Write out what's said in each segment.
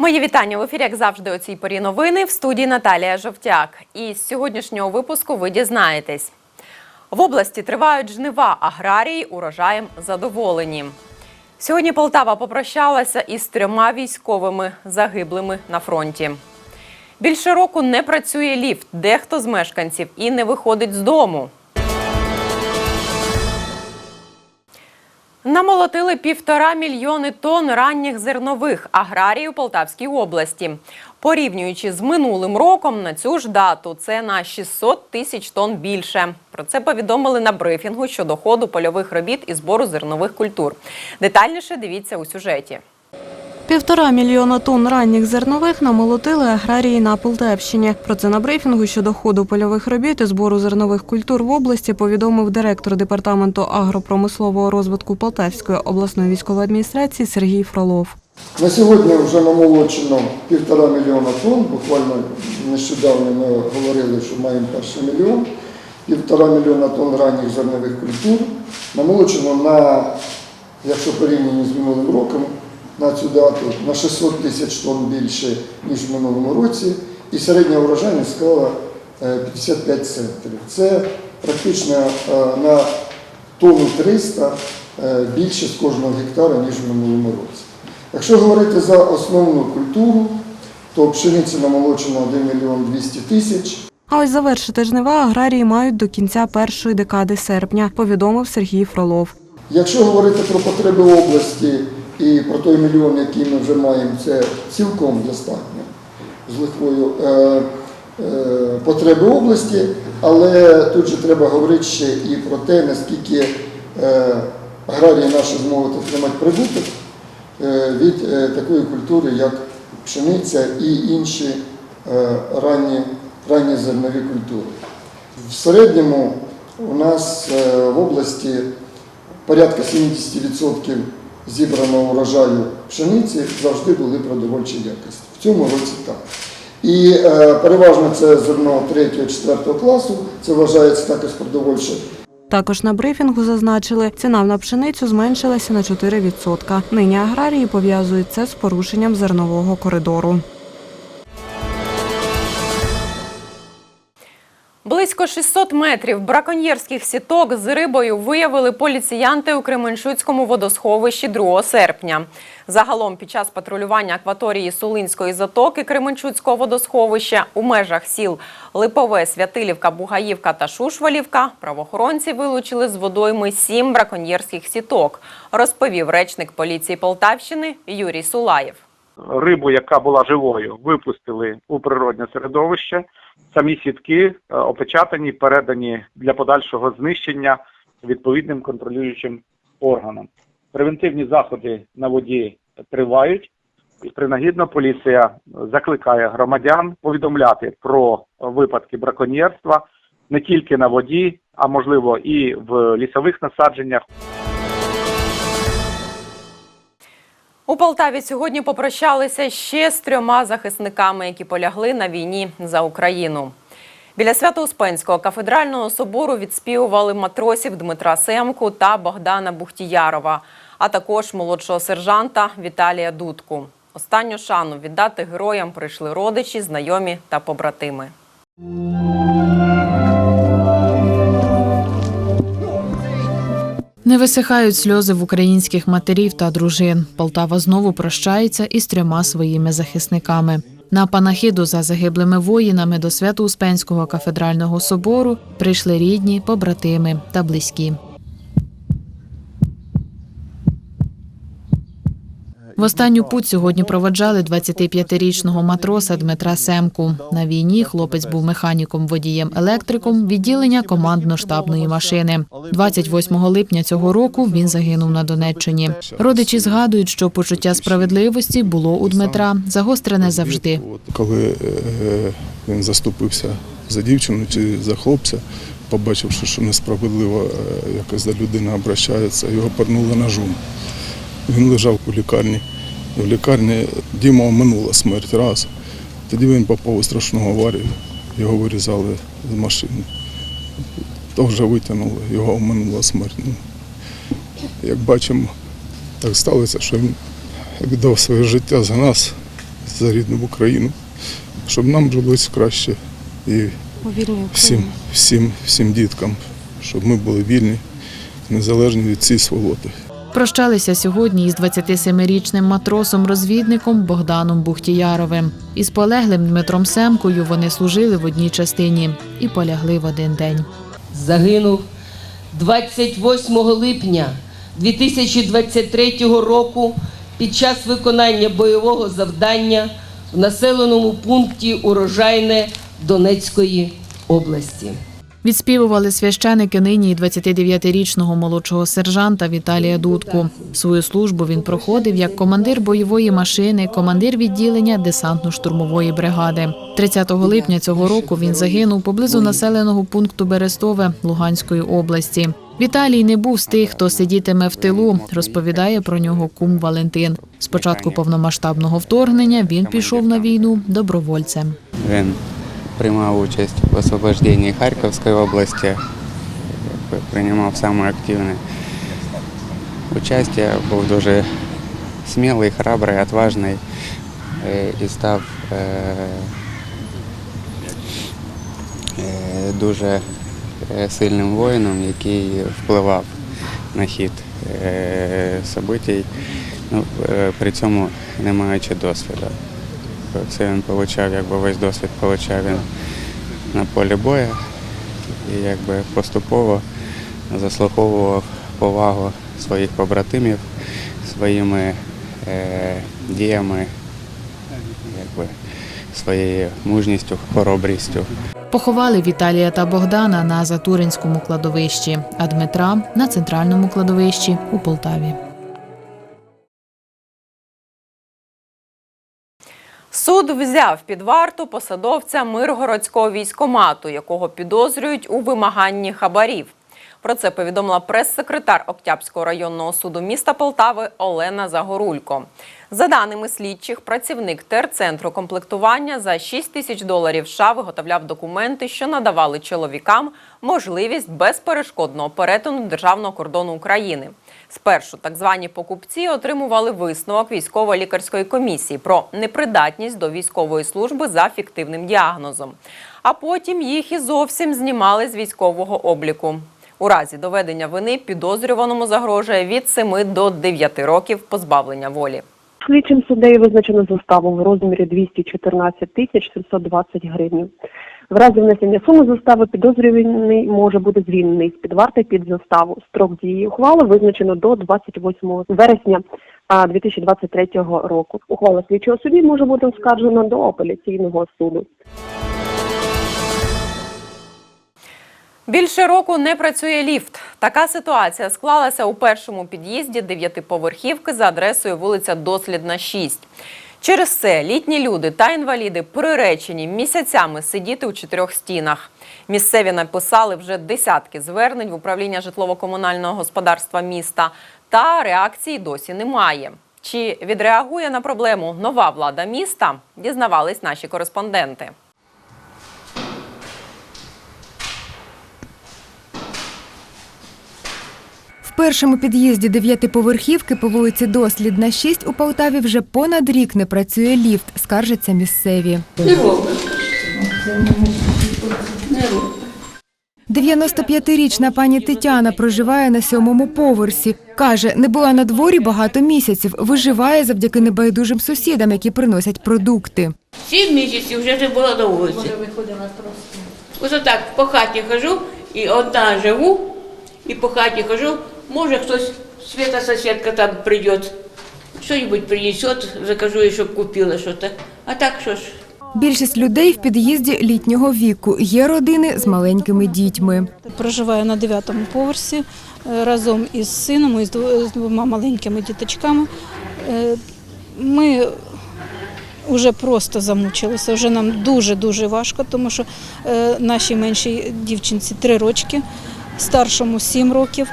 Мої вітання в ефірі, як завжди, у цій порі новини в студії Наталія Жовтяк. І з сьогоднішнього випуску ви дізнаєтесь. В області тривають жнива аграрії урожаєм задоволені. Сьогодні Полтава попрощалася із трьома військовими загиблими на фронті. Більше року не працює ліфт. Дехто з мешканців і не виходить з дому. Намолотили півтора мільйони тонн ранніх зернових аграрії у Полтавській області. Порівнюючи з минулим роком на цю ж дату, це на 600 тисяч тонн більше. Про це повідомили на брифінгу щодо ходу польових робіт і збору зернових культур. Детальніше дивіться у сюжеті. Півтора мільйона тонн ранніх зернових намолотили аграрії на Полтавщині. Про це на брифінгу щодо ходу польових робіт і збору зернових культур в області повідомив директор департаменту агропромислового розвитку Полтавської обласної військової адміністрації Сергій Фролов. На сьогодні вже намолочено півтора мільйона тонн. Буквально нещодавно ми говорили, що маємо перший мільйон. Півтора мільйона тонн ранніх зернових культур. Намолочено на, якщо порівняно з минулим роком, на цю дату на 600 тисяч тонн більше, ніж в минулому році. І середня урожайність склала е, 55 центрів. Це практично е, на тонну 300 е, більше з кожного гектара, ніж в минулому році. Якщо говорити за основну культуру, то пшениці намолочено 1 мільйон 200 тисяч, А ось завершити жнива аграрії мають до кінця першої декади серпня, повідомив Сергій Фролов. Якщо говорити про потреби області і про той мільйон, який ми вже маємо, це цілком достатньо з лихвою е, е, потреби області, але тут же треба говорити ще і про те, наскільки е, аграрії наші зможуть отримати прибуток е, від е, такої культури, як пшениця і інші е, ранні, ранні зернові культури. В середньому у нас е, в області порядка 70% зібраного урожаю пшениці завжди були продовольчі якості. В цьому році так. І е, переважно це зерно 3-4 класу, це вважається також продовольче. Також на брифінгу зазначили, ціна на пшеницю зменшилася на 4%. Нині аграрії пов'язують це з порушенням зернового коридору. Близько 600 метрів браконьєрських сіток з рибою виявили поліціянти у Кременчуцькому водосховищі 2 серпня. Загалом під час патрулювання акваторії Сулинської затоки Кременчуцького водосховища у межах сіл Липове, Святилівка, Бугаївка та Шушвалівка правоохоронці вилучили з водойми сім браконьєрських сіток, розповів речник поліції Полтавщини Юрій Сулаєв. Рибу, яка була живою, випустили у природне середовище. Самі сітки е, опечатані, передані для подальшого знищення відповідним контролюючим органам. Превентивні заходи на воді тривають. І принагідно поліція закликає громадян повідомляти про випадки браконьєрства не тільки на воді, а можливо і в лісових насадженнях. У Полтаві сьогодні попрощалися ще з трьома захисниками, які полягли на війні за Україну. Біля Свято-Успенського кафедрального собору відспівували матросів Дмитра Семку та Богдана Бухтіярова, а також молодшого сержанта Віталія Дудку. Останню шану віддати героям прийшли родичі, знайомі та побратими. Не висихають сльози в українських матерів та дружин. Полтава знову прощається із трьома своїми захисниками. На панахиду за загиблими воїнами до Свято-Успенського кафедрального собору прийшли рідні, побратими та близькі. В останню путь сьогодні проводжали 25-річного матроса Дмитра Семку. На війні хлопець був механіком, водієм, електриком відділення командно-штабної машини. 28 липня цього року він загинув на Донеччині. Родичі згадують, що почуття справедливості було у Дмитра загострене завжди. Коли е, він заступився за дівчину чи за хлопця, побачивши, що несправедливо е, якось до людини обращаються, його порнули ножом. Він лежав у лікарні. В лікарні Діма оминула смерть раз. Тоді він попав у страшну аварію, його вирізали з машини. То вже витягнули, його оминула смерть. Ну, Як бачимо, так сталося, що він віддав своє життя за нас, за рідну Україну, щоб нам жилось краще і всім, всім, всім діткам, щоб ми були вільні, незалежні від цієї сволоти. Прощалися сьогодні із 27-річним матросом-розвідником Богданом Бухтіяровим. Із полеглим Дмитром Семкою вони служили в одній частині і полягли в один день. загинув 28 липня 2023 року під час виконання бойового завдання в населеному пункті Урожайне Донецької області. Відспівували священики нині 29-річного молодшого сержанта Віталія Дудку. Свою службу він проходив як командир бойової машини, командир відділення десантно-штурмової бригади. 30 липня цього року він загинув поблизу населеного пункту Берестове Луганської області. Віталій не був з тих, хто сидітиме в тилу, розповідає про нього кум Валентин. З початку повномасштабного вторгнення він пішов на війну добровольцем. Він приймав участь в освобождении Харківської області, якби приймав саме активне участие, був дуже смілий, храбрий, отважний і став е, е, дуже сильним воїном, який впливав на хід событий, ну, при цьому не маючи досвіду. Це він отримав, якби весь досвід отримав він на полі бою і якби поступово заслуговував повагу своїх побратимів своїми е, діями, якби, своєю мужністю, хоробрістю. Поховали Віталія та Богдана на Затуринському кладовищі, а Дмитра на центральному кладовищі у Полтаві. Суд взяв під варту посадовця Миргородського військомату, якого підозрюють у вимаганні хабарів. Про це повідомила прес-секретар Октябрського районного суду міста Полтави Олена Загорулько. За даними слідчих, працівник терцентру комплектування за 6 тисяч доларів США виготовляв документи, що надавали чоловікам можливість безперешкодного перетину державного кордону України. Спершу так звані покупці отримували висновок військово-лікарської комісії про непридатність до військової служби за фіктивним діагнозом. А потім їх і зовсім знімали з військового обліку. У разі доведення вини підозрюваному загрожує від 7 до 9 років позбавлення волі. Слідчим суддею визначено заставу в розмірі 214 тисяч 720 гривень. В разі внесення суми застави підозрюваний може бути звільнений з під варти під заставу. Строк дії ухвали визначено до 28 вересня 2023 року. Ухвала слідчого судді може бути оскаржена до апеляційного суду. Більше року не працює ліфт. Така ситуація склалася у першому під'їзді дев'ятиповерхівки за адресою вулиця Дослідна, 6. Через це літні люди та інваліди приречені місяцями сидіти у чотирьох стінах. Місцеві написали вже десятки звернень в управління житлово-комунального господарства міста, та реакції досі немає. Чи відреагує на проблему нова влада міста? Дізнавались наші кореспонденти. Першому під'їзді дев'ятиповерхівки по вулиці Дослідна 6 у Полтаві вже понад рік не працює ліфт, скаржаться місцеві. 95-річна пані Тетяна проживає на сьомому поверсі. Каже, не була на дворі багато місяців. Виживає завдяки небайдужим сусідам, які приносять продукти. Сім місяців вже не була на вулиці. Ось так по хаті хожу, і одна живу, і по хаті хожу. Може хтось, Света сусідка там прийде, що-нибудь принесет, закажу їй, щоб купила щось. А так що ж? Більшість людей в під'їзді літнього віку. Є родини з маленькими дітьми. Проживаю на дев'ятому поверсі е, разом із сином і з двома маленькими діточками. Е, Ми вже просто замучилися, вже нам дуже-дуже важко, тому що е, нашій меншій дівчинці три рочки, старшому сім років.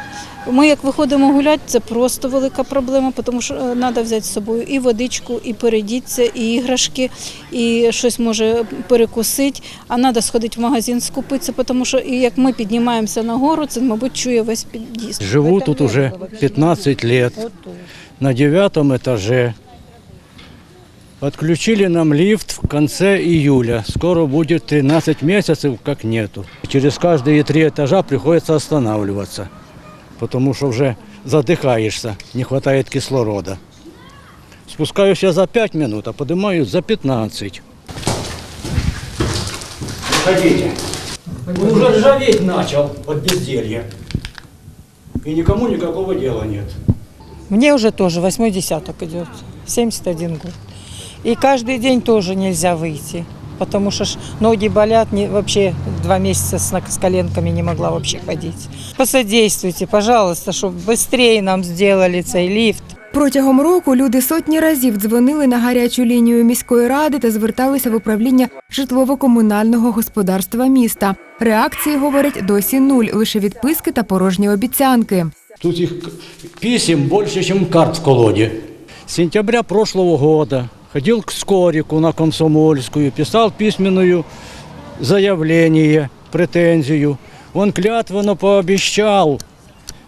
Ми як виходимо гуляти, це просто велика проблема, тому що треба взяти з собою і водичку, і передіться, і іграшки, і щось може перекусити, а треба сходити в магазин скупитися, тому що і як ми піднімаємося на гору, це, мабуть, чує весь під'їзд. Живу тут уже 15 лет, на девятом этаже. Отключили нам лифт в конце июля. Скоро будет 13 месяцев, как нету. Через каждые три этажа приходится останавливаться, Потому что уже задыхаешься, не хватает кислорода. Спускаюсь я за 5 минут, а поднимаюсь за 15. Ходите. Уже ржаветь начал от безделья. И никому никакого дела нет. Мне уже тоже восьмой десяток идет, 71 год. И каждый день тоже нельзя выйти, потому что ж ноги болят, не, вообще два месяца с, с коленками не могла вообще ходить. Посодействуйте, пожалуйста, чтобы быстрее нам сделали цей лифт. Протягом року люди сотні разів дзвонили на гарячу лінію міської ради та зверталися в управління житлово-комунального господарства міста. Реакції, говорять, досі нуль, лише відписки та порожні обіцянки. Тут их к- писем больше, чем карт в колоде. С сентября прошлого года ходил к Скорику на Комсомольскую, писал письменную заявление, претензию. Он клятвенно пообещал,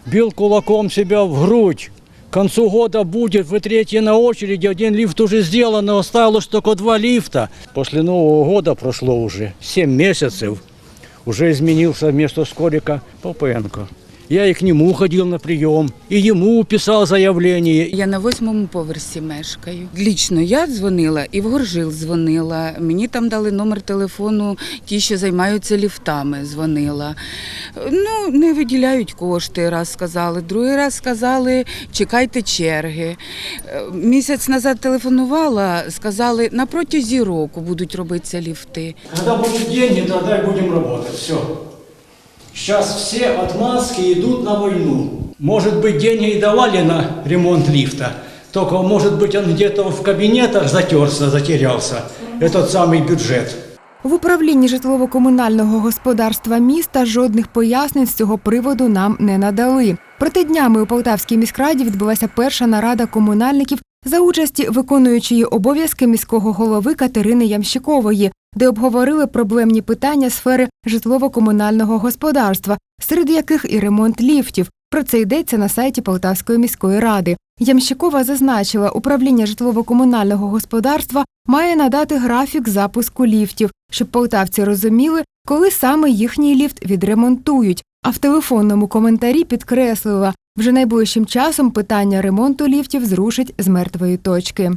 бил кулаком себя в грудь. К концу года будет, вы третьи на очереди, один лифт уже сделан, осталось только два лифта. После Нового года прошло уже 7 месяцев. Уже изменился вместо Скорика Попенко. Я и к нему ходил на прием, и ему писал заявление. Я на восьмому поверсі мешкаю. Лічно я дзвонила і в Горжил дзвонила. Мені там дали номер телефону, ті, що займаються ліфтами, дзвонила. Ну, не виділяють кошти, раз сказали. Другий раз сказали, чекайте черги. Е, Місяць назад телефонувала, сказали, на протязі року будуть робитися ліфти. Когда будут деньги, тогда и будем работать. Все. Сейчас все отмазки идут на войну. Может быть, деньги и давали на ремонт лифта, только, может быть, он где-то в кабинетах затерся, затерялся, этот самый бюджет. В управлінні житлово-комунального господарства міста жодних пояснень з цього приводу нам не надали. Проте днями у Полтавській міськраді відбулася перша нарада комунальників за участі виконуючої обов'язки міського голови Катерини Ямщикової, де обговорили проблемні питання сфери житлово-комунального господарства, серед яких і ремонт ліфтів. Про це йдеться на сайті Полтавської міської ради. Ямщикова зазначила, управління житлово-комунального господарства має надати графік запуску ліфтів, щоб полтавці розуміли, коли саме їхній ліфт відремонтують. А в телефонному коментарі підкреслила, вже найближчим часом питання ремонту ліфтів зрушить з мертвої точки.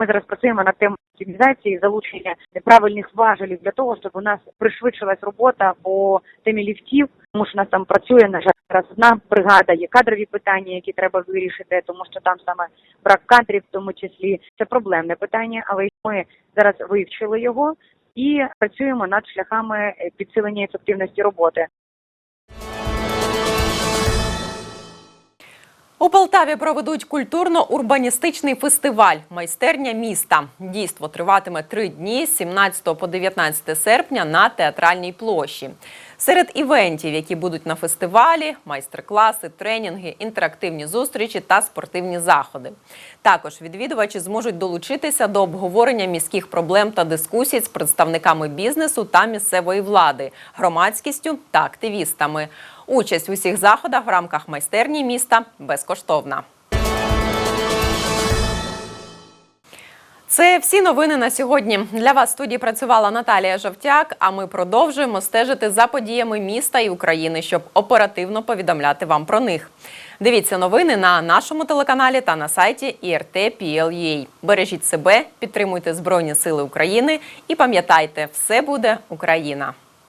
Ми зараз працюємо над темою оптимізації, залучення правильних важелів для того, щоб у нас пришвидшилась робота по темі ліфтів, тому що у нас там працює на жаль зараз одна бригада, є кадрові питання, які треба вирішити, тому що там саме брак кадрів, в тому числі це проблемне питання, але ми зараз вивчили його і працюємо над шляхами підсилення ефективності роботи. У Полтаві проведуть культурно-урбаністичний фестиваль Майстерня міста. Дійство триватиме три дні з 17 по 19 серпня на театральній площі. Серед івентів, які будуть на фестивалі, майстер-класи, тренінги, інтерактивні зустрічі та спортивні заходи. Також відвідувачі зможуть долучитися до обговорення міських проблем та дискусій з представниками бізнесу та місцевої влади, громадськістю та активістами. Участь в усіх заходах в рамках майстерні міста безкоштовна. Це всі новини на сьогодні. Для вас в студії працювала Наталія Жовтяк. А ми продовжуємо стежити за подіями міста і України, щоб оперативно повідомляти вам про них. Дивіться новини на нашому телеканалі та на сайті IRT.PL.UA. Бережіть себе, підтримуйте Збройні Сили України і пам'ятайте, все буде Україна.